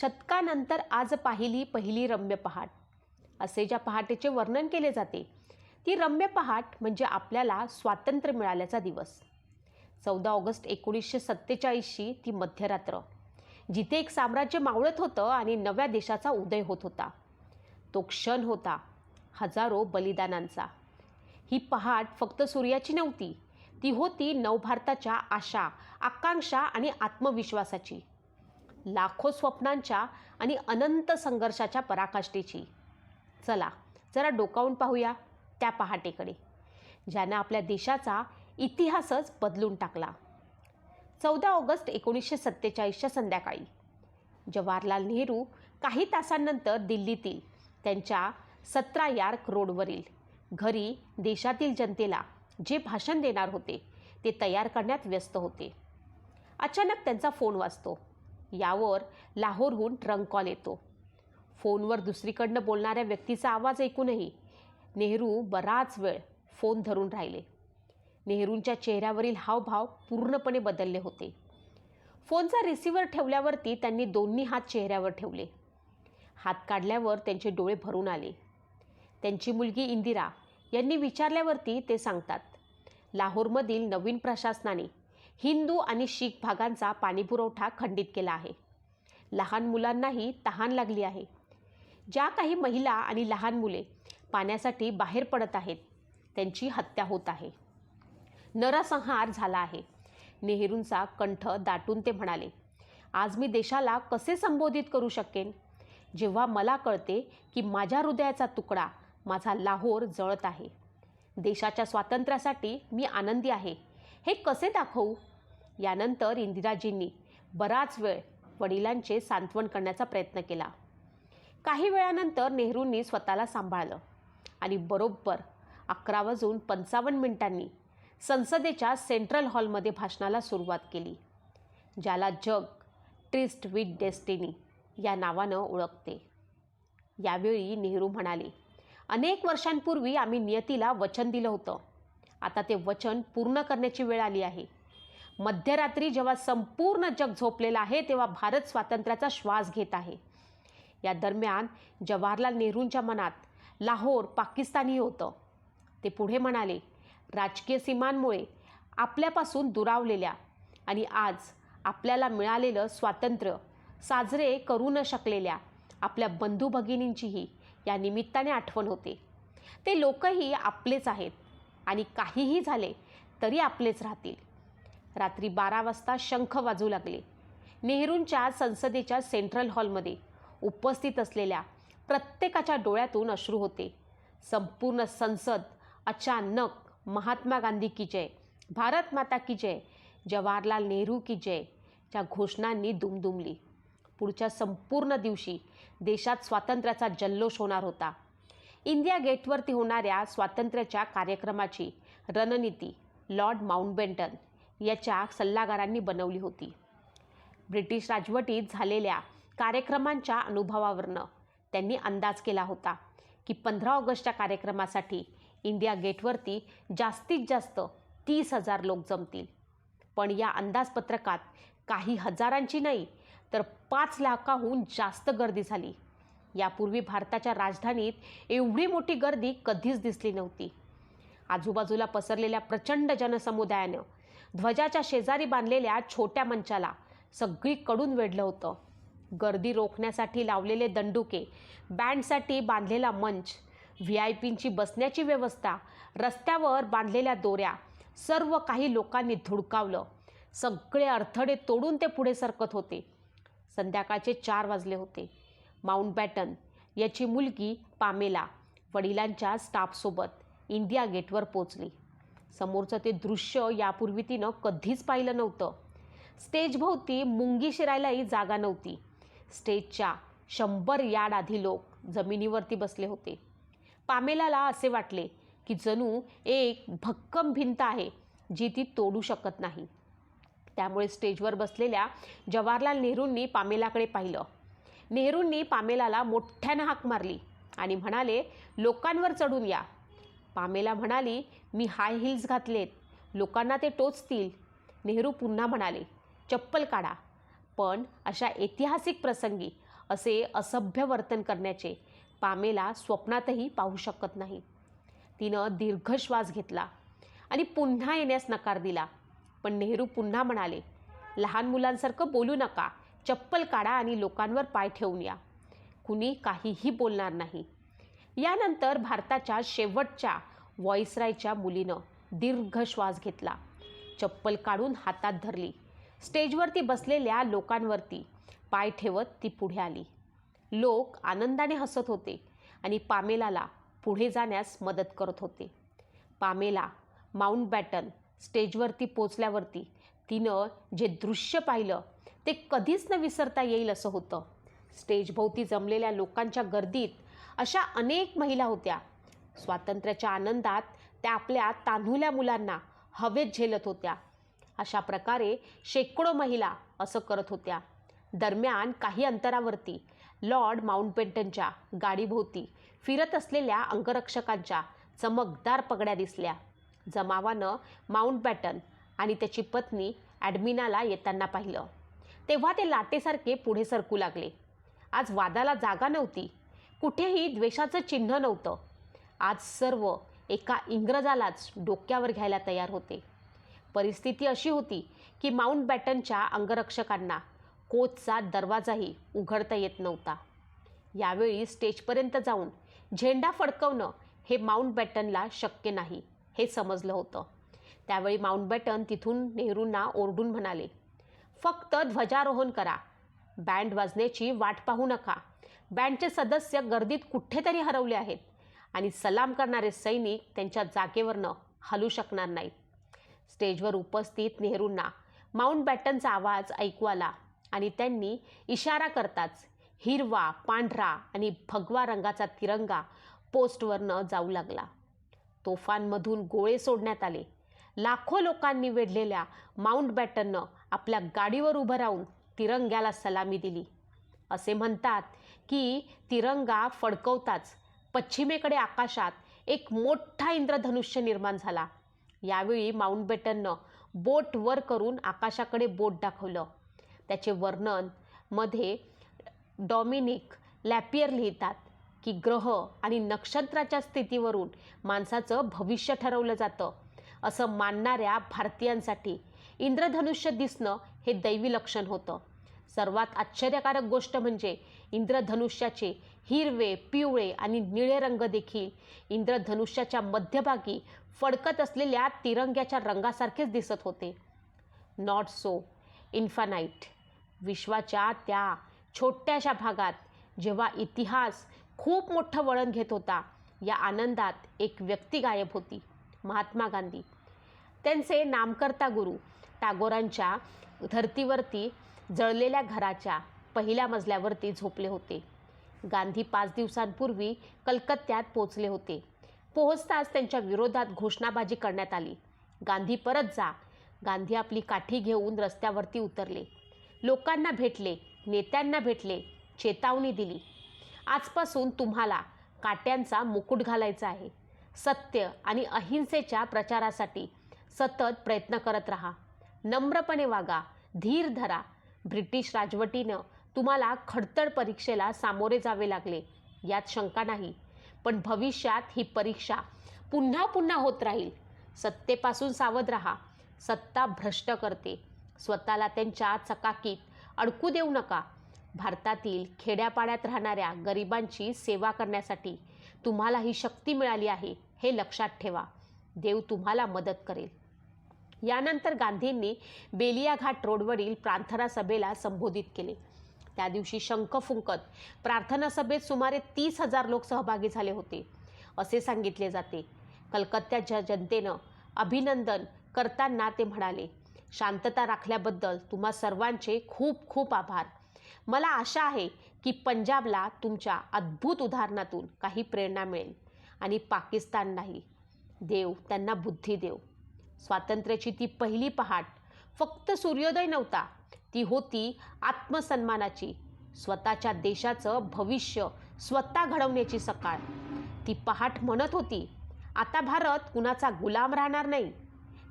शतकानंतर आज पाहिली पहिली रम्य पहाट. असे ज्या पहाटेचे वर्णन केले जाते ती रम्य पहाट म्हणजे आपल्याला स्वातंत्र्य मिळाल्याचा दिवस. चौदा ऑगस्ट एकोणीसशे सत्तेचाळीसशी ती मध्यरात्र जिथे एक साम्राज्य मावळत होतं आणि नव्या देशाचा उदय होत होता. तो क्षण होता हजारो बलिदानांचा. ही पहाट फक्त सूर्याची नव्हती ती होती नवभारताच्या आशा आकांक्षा आणि आत्मविश्वासाची. लाखो स्वप्नांच्या आणि अनंत संघर्षाच्या पराकाष्ठेची. चला जरा डोकावून पाहूया त्या पहाटेकडे. ज्यानं आपल्या देशाचा इतिहासच बदलून टाकला. चौदा ऑगस्ट एकोणीसशे सत्तेचाळीसच्या संध्याकाळी. जवाहरलाल नेहरू काही तासांनंतर दिल्लीतील त्यांच्या सतरा यार्क रोडवरील घरी देशातील जनतेला जे भाषण देणार होते ते तयार करण्यात व्यस्त होते. अचानक त्यांचा फोन वाजतो. यावर लाहोरहून ट्रंक कॉल येतो. फोनवर दुसरीकडनं बोलणाऱ्या व्यक्तीचा आवाज ऐकूनही नेहरू बराच वेळ फोन धरून राहिले. नेहरूंच्या चेहऱ्यावरील हावभाव पूर्णपणे बदलले होते. फोनचा रिसिव्हर ठेवल्यावरती त्यांनी दोन्ही हात चेहऱ्यावर ठेवले. हात काढल्यावर त्यांचे डोळे भरून आले. त्यांची मुलगी इंदिरा यांनी विचारल्यावरती ते सांगतात लाहोरमधील नवीन प्रशासनाने हिंदू आणि शीख भागांचा पाणीपुरवठा खंडित केला आहे. लहान मुलांनाही तहान लागली आहे. ज्या काही महिला आणि लहान मुले पाण्यासाठी बाहेर पडत आहेत त्यांची हत्या होत आहे. नरसंहार झाला आहे. नेहरूंचा कंठ दाटून ते म्हणाले आज मी देशाला कसे संबोधित करू शकेन? जेव्हा मला कळते की माझ्या हृदयाचा तुकडा माझा लाहोर जळत आहे. देशाच्या स्वातंत्र्यासाठी मी आनंदी आहे. हे कसे दाखवू? यानंतर इंदिराजींनी बराच वेळ वडिलांचे सांत्वन करण्याचा प्रयत्न केला. काही वेळानंतर नेहरूंनी स्वतःला सांभाळलं आणि बरोबर अकरा वाजून पंचावन्न मिनिटांनी संसदेच्या सेंट्रल हॉलमध्ये भाषणाला सुरुवात केली ज्याला जग ट्रिस्ट विथ डेस्टिनी या नावानं ओळखते. यावेळी नेहरू म्हणाले अनेक वर्षांपूर्वी आम्ही नियतीला वचन दिलं होतं. आता ते वचन पूर्ण करण्याची वेळ आली आहे. मध्यरात्री जेव्हा संपूर्ण जग झोपलेलं आहे तेव्हा भारत स्वातंत्र्याचा श्वास घेत आहे. या दरम्यान जवाहरलाल नेहरूंच्या मनात लाहोर पाकिस्तानी होतं. ते पुढे म्हणाले राजकीय सीमांमुळे आपल्यापासून दुरावलेल्या आणि आज आपल्याला मिळालेलं स्वातंत्र्य साजरे करू न शकलेल्या आपल्या बंधू भगिनींचीही या निमित्ताने आठवण होते. ते लोकही आपलेच आहेत. आणि काहीही झाले तरी आपलेच राहतील. रात्री बारा वाजता शंख वाजू लागले. नेहरूंच्या संसदेच्या सेंट्रल हॉलमध्ये उपस्थित असलेल्या प्रत्येकाच्या डोळ्यातून अश्रू होते. संपूर्ण संसद अचानक महात्मा गांधी की जय भारत माता की जय जवाहरलाल नेहरू की जय च्या घोषणांनी दुमदुमली. पुढच्या संपूर्ण दिवशी देशात स्वातंत्र्याचा जल्लोष होणार होता. इंडिया गेटवरती होणाऱ्या स्वातंत्र्याच्या कार्यक्रमाची रणनीती लॉर्ड माउंटबेंटन याच्या सल्लागारांनी बनवली होती. ब्रिटिश राजवटीत झालेल्या कार्यक्रमांच्या अनुभवावरनं त्यांनी अंदाज केला होता की पंधरा ऑगस्टच्या कार्यक्रमासाठी इंडिया गेटवरती जास्तीत जास्त तीस हजार लोक जमतील. पण या अंदाजपत्रकात काही हजारांची नाही तर पाच लाखाहून जास्त गर्दी झाली. यापूर्वी भारताच्या राजधानीत एवढी मोठी गर्दी कधीच दिसली नव्हती. आजूबाजूला पसरलेल्या प्रचंड जनसमुदायानं ध्वजाच्या शेजारी बांधलेल्या छोट्या मंचाला सगळीकडून वेढलं होतं. गर्दी रोखण्यासाठी लावलेले दंडुके बँडसाठी बांधलेला मंच व्ही आय पींची बसण्याची व्यवस्था रस्त्यावर बांधलेल्या दोऱ्या सर्व काही लोकांनी धुडकावलं. सगळे अडथळे तोडून ते पुढे सरकत होते. संध्याकाळचे चार वाजले होते. माउंटबॅटन याची मुलगी पामेला वडिलांच्या स्टाफसोबत इंडिया गेटवर पोचली समोरचं ते दृश्य यापूर्वी तिनं कधीच पाहिलं नव्हतं. स्टेजभोवती मुंगी शिरायलाही जागा नव्हती. स्टेजच्या शंभर यार्ड आधी लोक जमिनीवरती बसले होते. पामेलाला असे वाटले की जणू एक भक्कम भिंत आहे जी ती तोडू शकत नाही. त्यामुळे स्टेजवर बसलेल्या जवाहरलाल नेहरूंनी पामेलाकडे पाहिलं. नेहरूंनी पामेलाला मोठ्यानं हाक मारली आणि म्हणाले लोकांवर चढून या. पामेला म्हणाली मी हाय हिल्स घातलेत. लोकांना ते टोचतील. नेहरू पुन्हा म्हणाले चप्पल काढा. पण अशा ऐतिहासिक प्रसंगी असे असभ्य वर्तन करण्याचे पामेला स्वप्नातही पाहू शकत नाही. तिनं दीर्घ श्वास घेतला आणि पुन्हा येण्यास नकार दिला. पण नेहरू पुन्हा म्हणाले लहान मुलांसारखं बोलू नका. चप्पल काढा आणि लोकांवर पाय ठेवून या. कुणी काहीही बोलणार नाही. यानंतर भारताच्या शेवटच्या व्हॉइसरायच्या मुलीनं दीर्घ श्वास घेतला. चप्पल काढून हातात धरली. स्टेजवरती बसलेल्या लोकांवरती पाय ठेवत ती पुढे आली. लोक आनंदाने हसत होते आणि पामेलाला पुढे जाण्यास मदत करत होते. पामेला माउंट बॅटन स्टेजवरती पोचल्यावरती तिनं जे दृश्य पाहिलं ते कधीच न विसरता येईल असं होतं. स्टेजभोवती जमलेल्या लोकांच्या गर्दीत अशा अनेक महिला होत्या. स्वातंत्र्याच्या आनंदात त्या आपल्या तान्हुल्या मुलांना हवेत झेलत होत्या. अशा प्रकारे शेकडो महिला असं करत होत्या. दरम्यान काही अंतरावरती लॉर्ड माउंटबेटनच्या गाडीभोवती फिरत असलेल्या अंगरक्षकांच्या चमकदार पगड्या दिसल्या. जमावानं माउंटबॅटन आणि त्याची पत्नी ॲडमिनाला येताना पाहिलं. तेव्हा ते लाटेसारखे पुढे सरकू लागले. आज वादाला जागा नव्हती. कुठेही द्वेषाचं चिन्ह नव्हतं. आज सर्व एका इंग्रजालाच डोक्यावर घ्यायला तयार होते. परिस्थिती अशी होती की माउंट बॅटनच्या अंगरक्षकांना कोचचा दरवाजाही उघडता येत नव्हता. यावेळी स्टेजपर्यंत जाऊन झेंडा फडकवणं हे माउंट बॅटनला शक्य नाही हे समजलं होतं. त्यावेळी माउंट बॅटन तिथून नेहरूंना ओरडून म्हणाले फक्त ध्वजारोहण करा. बँड वाजण्याची वाट पाहू नका. बँडचे सदस्य गर्दीत कुठेतरी हरवले आहेत आणि सलाम करणारे सैनिक त्यांच्या जागेवरनं हलू शकणार नाहीत. स्टेजवर उपस्थित नेहरूंना माउंट बॅटनचा आवाज ऐकू आला आणि त्यांनी इशारा करताच हिरवा पांढरा आणि भगवा रंगाचा तिरंगा पोस्टवरनं जाऊ लागला. तोफांमधून गोळे सोडण्यात आले. लाखो लोकांनी वेढलेल्या माउंट बॅटननं आपल्या गाडीवर उभं राहून तिरंग्याला सलामी दिली. असे म्हणतात की तिरंगा फडकवताच पश्चिमेकडे आकाशात एक मोठा इंद्रधनुष्य निर्माण झाला. यावेळी माउंटबेटननं बोट वर करून आकाशाकडे बोट दाखवलं. त्याचे वर्णनमध्ये डॉमिनिक लॅपियर लिहितात की ग्रह आणि नक्षत्राच्या स्थितीवरून माणसाचं भविष्य ठरवलं जातं असं मानणाऱ्या भारतीयांसाठी इंद्रधनुष्य दिसणं हे दैवी लक्षण होतं. सर्वात आश्चर्यकारक गोष्ट म्हणजे इंद्रधनुष्याचे हिरवे पिवळे आणि निळे रंग देखील इंद्रधनुष्याच्या मध्यभागी फडकत असलेल्या तिरंग्याच्या रंगासारखेच दिसत होते. नॉट सो इन्फानाईट विश्वाच्या त्या छोट्याशा भागात जेव्हा इतिहास खूप मोठं वळण घेत होता या आनंदात एक व्यक्ती गायब होती महात्मा गांधी. त्यांचे नामकर्ता गुरु टागोरांच्या धर्तीवरती जळलेल्या घराच्या पहिल्या मजल्यावरती झोपले होते. गांधी पाच दिवसांपूर्वी कलकत्त्यात पोचले होते. पोहोचताच त्यांच्या विरोधात घोषणाबाजी करण्यात आली. गांधी परत जा. गांधी आपली काठी घेऊन रस्त्यावरती उतरले. लोकांना भेटले नेत्यांना भेटले चेतावणी दिली. आजपासून तुम्हाला काट्यांचा मुकुट घालायचा आहे. सत्य आणि अहिंसेच्या प्रचारासाठी सतत प्रयत्न करत राहा. नम्रपणे वागा धीर धरा. ब्रिटिश राजवटीनं तुम्हाला खडतड परीक्षेला सामोरे जावे लागले यात शंका नाही. पण भविष्यात ही परीक्षा पुन्हा पुन्हा होत राहील. सत्तेपासून सावध राहा. सत्ता भ्रष्ट करते. स्वतःला त्यांच्या चकाकीत अडकू देऊ नका. भारतातील खेड्यापाड्यात राहणाऱ्या गरिबांची सेवा करण्यासाठी तुम्हाला ही शक्ती मिळाली आहे हे लक्षात ठेवा. देव तुम्हाला मदत करेल. यानंतर गांधींनी बेलियाघाट रोडवरील प्रार्थना सभेला संबोधित केले. त्या दिवशी शंख फुंकत प्रार्थना सभेत सुमारे तीस हजार लोक सहभागी झाले होते असे सांगितले जाते. कलकत्त्याच्या जनतेनं अभिनंदन करताना ते म्हणाले शांतता राखल्याबद्दल तुम्हा सर्वांचे खूप खूप आभार. मला आशा आहे की पंजाबला तुमच्या अद्भुत उदाहरणातून काही प्रेरणा मिळेल आणि पाकिस्तान नाही. देव त्यांना बुद्धी देव. स्वातंत्र्याची ती पहिली पहाट. फक्त सूर्योदय नव्हता ती होती आत्मसन्मानाची स्वतःच्या देशाचं भविष्य स्वतः घडवण्याची सकाळ. ती पहाट म्हणत होती आता भारत कुणाचा गुलाम राहणार नाही.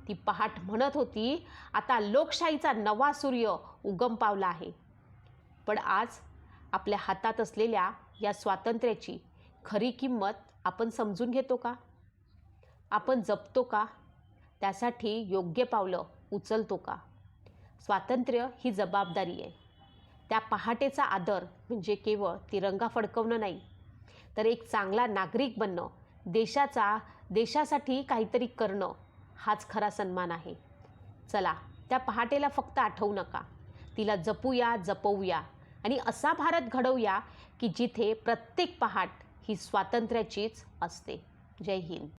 ती पहाट म्हणत होती आता लोकशाहीचा नवा सूर्य उगम पावला आहे. पण आज आपल्या हातात असलेल्या या स्वातंत्र्याची खरी किंमत आपण समजून घेतो का? आपण जपतो का? त्यासाठी योग्य पावलं उचलतो का? स्वातंत्र्य ही जबाबदारी आहे. त्या पहाटेचा आदर म्हणजे केवळ तिरंगा फडकवणं नाही तर एक चांगला नागरिक बनणं देशाचा देशासाठी काहीतरी करणं हाच खरा सन्मान आहे. चला त्या पहाटेला फक्त आठवू नका. तिला जपूया जपवूया आणि असा भारत घडवूया की जिथे प्रत्येक पहाट ही स्वातंत्र्याचीच असते. जय हिंद.